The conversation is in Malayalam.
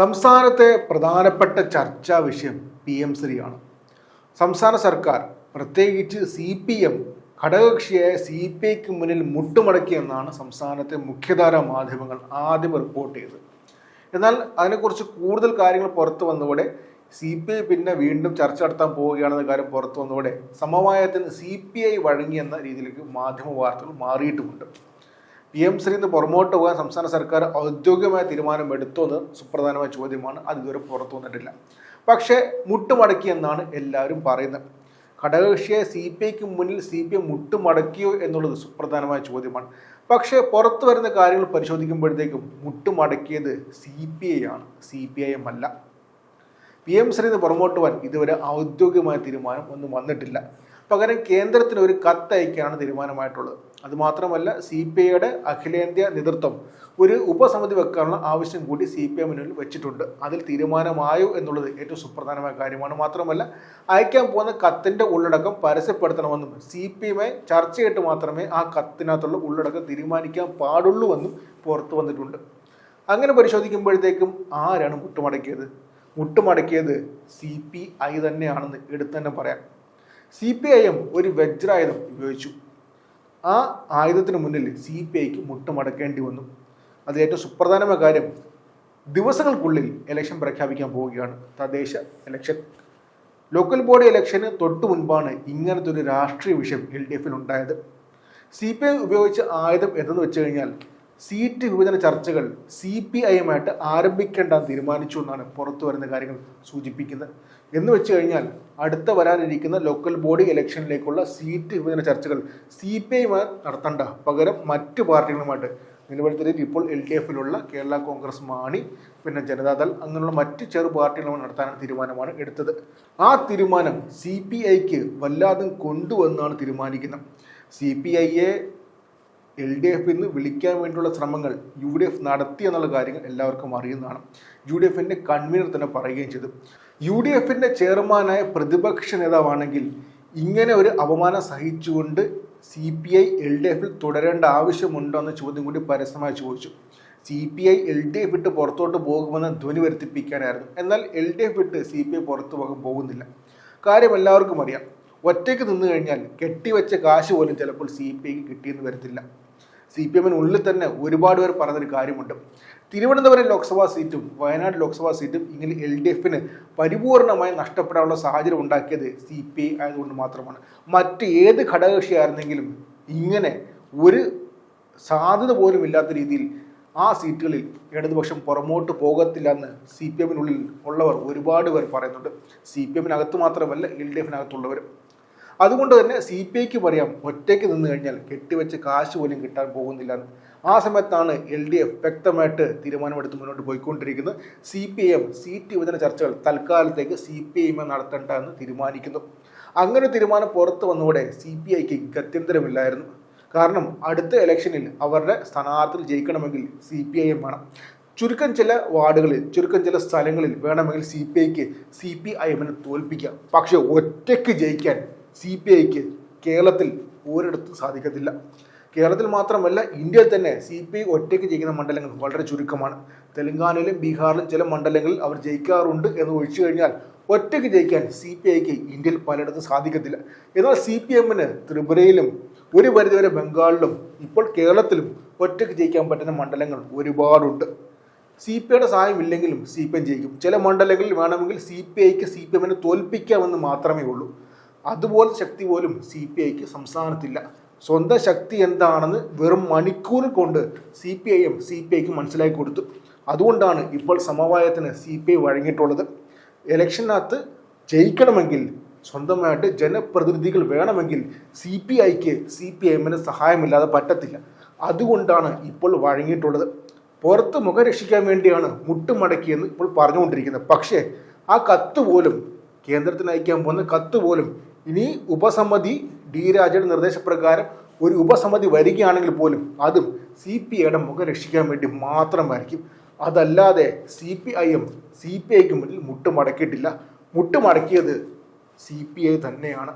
സംസ്ഥാനത്തെ പ്രധാനപ്പെട്ട ചർച്ചാ വിഷയം പി എം ശ്രീയാണ്. സംസ്ഥാന സർക്കാർ പ്രത്യേകിച്ച് സി പി എം ഘടകകക്ഷിയായ സി പി ഐക്ക് മുന്നിൽ മുട്ടുമടക്കിയെന്നാണ് സംസ്ഥാനത്തെ മുഖ്യധാര മാധ്യമങ്ങൾ ആദ്യം റിപ്പോർട്ട് ചെയ്തത്. എന്നാൽ അതിനെക്കുറിച്ച് കൂടുതൽ കാര്യങ്ങൾ പുറത്തു വന്നതോടെ സി പി ഐ പിന്നെ വീണ്ടും ചർച്ച നടത്താൻ പോവുകയാണെന്ന കാര്യം പുറത്തു വന്നതോടെ സമവായത്തിന് സി പി ഐ വഴങ്ങിയെന്ന രീതിയിലേക്ക് മാധ്യമ വാർത്തകൾ മാറിയിട്ടുമുണ്ട്. പി എം ശ്രീന്ന് പുറമോട്ട് പോകാൻ സംസ്ഥാന സർക്കാർ ഔദ്യോഗികമായ തീരുമാനം എടുത്തോ എന്ന് സുപ്രധാനമായ ചോദ്യമാണ്. അത് ഇതുവരെ പുറത്തു വന്നിട്ടില്ല. പക്ഷേ മുട്ടുമടക്കി എന്നാണ് എല്ലാവരും പറയുന്നത്. ഘടകകക്ഷിയെ സി പി ഐക്ക് മുന്നിൽ സി പി എം മുട്ടുമടക്കിയോ എന്നുള്ളത് സുപ്രധാനമായ ചോദ്യമാണ്. പക്ഷേ പുറത്തു വരുന്ന കാര്യങ്ങൾ പരിശോധിക്കുമ്പോഴത്തേക്കും മുട്ടുമടക്കിയത് സി പി ഐ ആണ്. സി പി ഐ എം അല്ല. പി എം ശ്രീന്ന് പുറമോട്ട് പോകാൻ ഇതുവരെ ഔദ്യോഗികമായ തീരുമാനം ഒന്നും വന്നിട്ടില്ല. പകരം കേന്ദ്രത്തിന് ഒരു കത്ത് അയക്കാനാണ് തീരുമാനമായിട്ടുള്ളത്. അതുമാത്രമല്ല സി പി ഐയുടെ അഖിലേന്ത്യാ നേതൃത്വം ഒരു ഉപസമിതി വെക്കാനുള്ള ആവശ്യം കൂടി സി പി എമ്മിനുള്ളിൽ വെച്ചിട്ടുണ്ട്. അതിൽ തീരുമാനമായോ എന്നുള്ളത് ഏറ്റവും സുപ്രധാനമായ കാര്യമാണ്. മാത്രമല്ല അയക്കാൻ പോകുന്ന കത്തിന്റെ ഉള്ളടക്കം പരസ്യപ്പെടുത്തണമെന്നും സി പി എമ്മെ ചർച്ച ചെയ്തിട്ട് മാത്രമേ ആ കത്തിനകത്തുള്ള ഉള്ളടക്കം തീരുമാനിക്കാൻ പാടുള്ളൂ എന്നും പുറത്തു വന്നിട്ടുണ്ട്. അങ്ങനെ പരിശോധിക്കുമ്പോഴത്തേക്കും ആരാണ് മുട്ടുമടക്കിയത്? മുട്ടുമടക്കിയത് സി പി ഐ തന്നെയാണെന്ന് എടുത്തു തന്നെ പറയാം. സി പി ഐ എം ഒരു വജ്രായുധം ഉപയോഗിച്ചു. ആ ആയുധത്തിന് മുന്നിൽ സി പി ഐക്ക് മുട്ടുമടക്കേണ്ടി വന്നു. അത് ഏറ്റവും സുപ്രധാനമായ കാര്യം ദിവസങ്ങൾക്കുള്ളിൽ ഇലക്ഷൻ പ്രഖ്യാപിക്കാൻ പോവുകയാണ്. തദ്ദേശ ഇലക്ഷൻ ലോക്കൽ ബോഡി ഇലക്ഷന് തൊട്ടു മുൻപാണ് ഇങ്ങനത്തെ ഒരു രാഷ്ട്രീയ വിഷയം എൽ ഡി എഫിൽ ഉണ്ടായത്. സി പി ഐ ഉപയോഗിച്ച ആയുധം എന്തെന്ന് വെച്ച് കഴിഞ്ഞാൽ സീറ്റ് വിഭജന ചർച്ചകൾ സി പി ഐ എമ്മായിട്ട് ആരംഭിക്കേണ്ട തീരുമാനിച്ചു എന്നാണ് പുറത്തു വരുന്ന കാര്യങ്ങൾ സൂചിപ്പിക്കുന്നത്. എന്ന് വെച്ച് കഴിഞ്ഞാൽ അടുത്ത വരാനിരിക്കുന്ന ലോക്കൽ ബോഡി ഇലക്ഷനിലേക്കുള്ള സീറ്റ് വിഭജന ചർച്ചകൾ സി പി ഐ നടത്തണ്ട പകരം മറ്റു പാർട്ടികളുമായിട്ട് നിലവിലത്തിൽ ഇപ്പോൾ എൽ ഡി എഫിലുള്ള കേരള കോൺഗ്രസ് മാണി പിന്നെ ജനതാദൾ അങ്ങനെയുള്ള മറ്റ് ചെറു പാർട്ടികളുമായി നടത്താനുള്ള തീരുമാനമാണ് എടുത്തത്. ആ തീരുമാനം സി പി ഐക്ക് വല്ലാതെ കൊണ്ടുവന്നാണ് തീരുമാനിക്കുന്നത്. സി പി ഐയെ എൽ ഡി എഫിൽ നിന്ന് വിളിക്കാൻ വേണ്ടിയുള്ള ശ്രമങ്ങൾ യു ഡി എഫ് നടത്തി എന്നുള്ള കാര്യങ്ങൾ എല്ലാവർക്കും അറിയുന്നതാണ്. യു ഡി എഫിന്റെ കൺവീനർ തന്നെ പറയുകയും ചെയ്തു. യു ഡി എഫിന്റെ ചെയർമാനായ പ്രതിപക്ഷ നേതാവാണെങ്കിൽ ഇങ്ങനെ ഒരു അപമാനം സഹിച്ചുകൊണ്ട് C P I L D എഫിൽ തുടരേണ്ട ആവശ്യമുണ്ടോ എന്ന ചോദ്യം കൂടി പരസ്യമായി ചോദിച്ചു. C P I L D F വിട്ട് പുറത്തോട്ട് പോകുമെന്ന് ധ്വനി വരുത്തിപ്പിക്കാനായിരുന്നു എന്നാൽ എൽ ഡി എഫ് വിട്ട് സി പി ഐ പുറത്തു പോകാൻ പോകുന്നില്ല. കാര്യം എല്ലാവർക്കും അറിയാം. ഒറ്റയ്ക്ക് നിന്നു കഴിഞ്ഞാൽ കെട്ടിവെച്ച കാശ് പോലും ചിലപ്പോൾ സി പി ഐക്ക് കിട്ടിയെന്ന് വരത്തില്ല. സി പി എമ്മിനുള്ളിൽ തന്നെ ഒരുപാട് പേർ പറഞ്ഞൊരു കാര്യമുണ്ട്. തിരുവനന്തപുരം ലോക്സഭാ സീറ്റും വയനാട് ലോക്സഭാ സീറ്റും ഇങ്ങനെ എൽ ഡി എഫിന് പരിപൂർണമായി നഷ്ടപ്പെടാനുള്ള സാഹചര്യം ഉണ്ടാക്കിയത് സി പി ഐ ആയതുകൊണ്ട് മാത്രമാണ്. മറ്റ് ഏത് ഘടകകക്ഷിയായിരുന്നെങ്കിലും ഇങ്ങനെ ഒരു സാധ്യത പോലും ഇല്ലാത്ത രീതിയിൽ ആ സീറ്റുകളിൽ ഇടതുപക്ഷം പുറമോട്ട് പോകത്തില്ല എന്ന് സി പി എമ്മിനുള്ളിൽ ഉള്ളവർ ഒരുപാട് പേർ പറയുന്നുണ്ട്. സി പി എമ്മിനകത്ത് മാത്രമല്ല എൽ ഡി എഫിനകത്തുള്ളവരും. അതുകൊണ്ട് തന്നെ സി പി ഐക്ക് പറയാം ഒറ്റയ്ക്ക് നിന്ന് കഴിഞ്ഞാൽ കെട്ടിവെച്ച് കാശ് പോലും കിട്ടാൻ പോകുന്നില്ല ആ സമയത്താണ് എൽ ഡി എഫ് വ്യക്തമായിട്ട് തീരുമാനമെടുത്ത് മുന്നോട്ട് പോയിക്കൊണ്ടിരിക്കുന്നത്. സി പി എം സീറ്റ് വിഭജന ചർച്ചകൾ തൽക്കാലത്തേക്ക് സി പി ഐ നടത്തേണ്ട എന്ന് തീരുമാനിക്കുന്നു. അങ്ങനെ തീരുമാനം പുറത്തു വന്നതോടെ സി പി ഐക്ക് ഗത്യന്തരമില്ലായിരുന്നു. കാരണം അടുത്ത ഇലക്ഷനിൽ അവരുടെ സ്ഥാനാർത്ഥി ജയിക്കണമെങ്കിൽ സി പി ഐ എം വേണം. ചുരുക്കം ചില വാർഡുകളിൽ ചുരുക്കം ചില സ്ഥലങ്ങളിൽ വേണമെങ്കിൽ സി പി ഐക്ക് സി പി ഐ എമ്മിനെ തോൽപ്പിക്കാം. പക്ഷേ ഒറ്റയ്ക്ക് ജയിക്കാൻ സി പി ഐക്ക് കേരളത്തിൽ ഒരിടത്തും സാധിക്കത്തില്ല. കേരളത്തിൽ മാത്രമല്ല ഇന്ത്യയിൽ തന്നെ സി പി ഐ ഒറ്റയ്ക്ക് ജയിക്കുന്ന മണ്ഡലങ്ങൾ വളരെ ചുരുക്കമാണ്. തെലങ്കാനയിലും ബീഹാറിലും ചില മണ്ഡലങ്ങളിൽ അവർ ജയിക്കാറുണ്ട് എന്ന് ഒഴിച്ചു കഴിഞ്ഞാൽ ഒറ്റയ്ക്ക് ജയിക്കാൻ സി പി ഐക്ക് ഇന്ത്യയിൽ പലയിടത്തും സാധിക്കത്തില്ല. എന്നാൽ സി പി എമ്മിന് ത്രിപുരയിലും ഒരു പരിധിവരെ ബംഗാളിലും ഇപ്പോൾ കേരളത്തിലും ഒറ്റയ്ക്ക് ജയിക്കാൻ പറ്റുന്ന മണ്ഡലങ്ങൾ ഒരുപാടുണ്ട്. സി പി ഐയുടെ സഹായം ഇല്ലെങ്കിലും സി പി എം ജയിക്കും. ചില മണ്ഡലങ്ങളിൽ വേണമെങ്കിൽ സി പി ഐക്ക് സി പി എമ്മിനെ തോൽപ്പിക്കാമെന്ന് മാത്രമേ ഉള്ളൂ. അതുപോലെ ശക്തി പോലും സി പി ഐക്ക് സംസ്ഥാനത്തില്ല. സ്വന്തം ശക്തി എന്താണെന്ന് വെറും മണിക്കൂർ കൊണ്ട് C P I M C P ഐക്ക് മനസ്സിലാക്കി കൊടുത്തു. അതുകൊണ്ടാണ് ഇപ്പോൾ സമവായത്തിന് സി പി ഐ വഴങ്ങിയിട്ടുള്ളത്. ഇലക്ഷനകത്ത് ജയിക്കണമെങ്കിൽ സ്വന്തമായിട്ട് ജനപ്രതിനിധികൾ വേണമെങ്കിൽ സി പി ഐക്ക് സി പി എമ്മിന് സഹായമില്ലാതെ പറ്റത്തില്ല. അതുകൊണ്ടാണ് ഇപ്പോൾ വഴങ്ങിയിട്ടുള്ളത്. പുറത്ത് മുഖം രക്ഷിക്കാൻ വേണ്ടിയാണ് മുട്ടുമടക്കിയെന്ന് ഇപ്പോൾ പറഞ്ഞുകൊണ്ടിരിക്കുന്നത്. പക്ഷേ ആ കത്ത് പോലും കേന്ദ്രത്തിന് അയക്കാൻ പോകുന്ന കത്ത് പോലും ഇനി ഉപസമിതി ഡി രാജയുടെ നിർദ്ദേശപ്രകാരം ഒരു ഉപസമിതി വരികയാണെങ്കിൽ പോലും അതും സി പി ഐയുടെ മുഖം രക്ഷിക്കാൻ വേണ്ടി മാത്രമായിരിക്കും. അതല്ലാതെ C P I M C P ഐക്ക് മുന്നിൽ മുട്ടുമടക്കിയിട്ടില്ല. മുട്ടുമടക്കിയത് സി പി ഐ തന്നെയാണ്.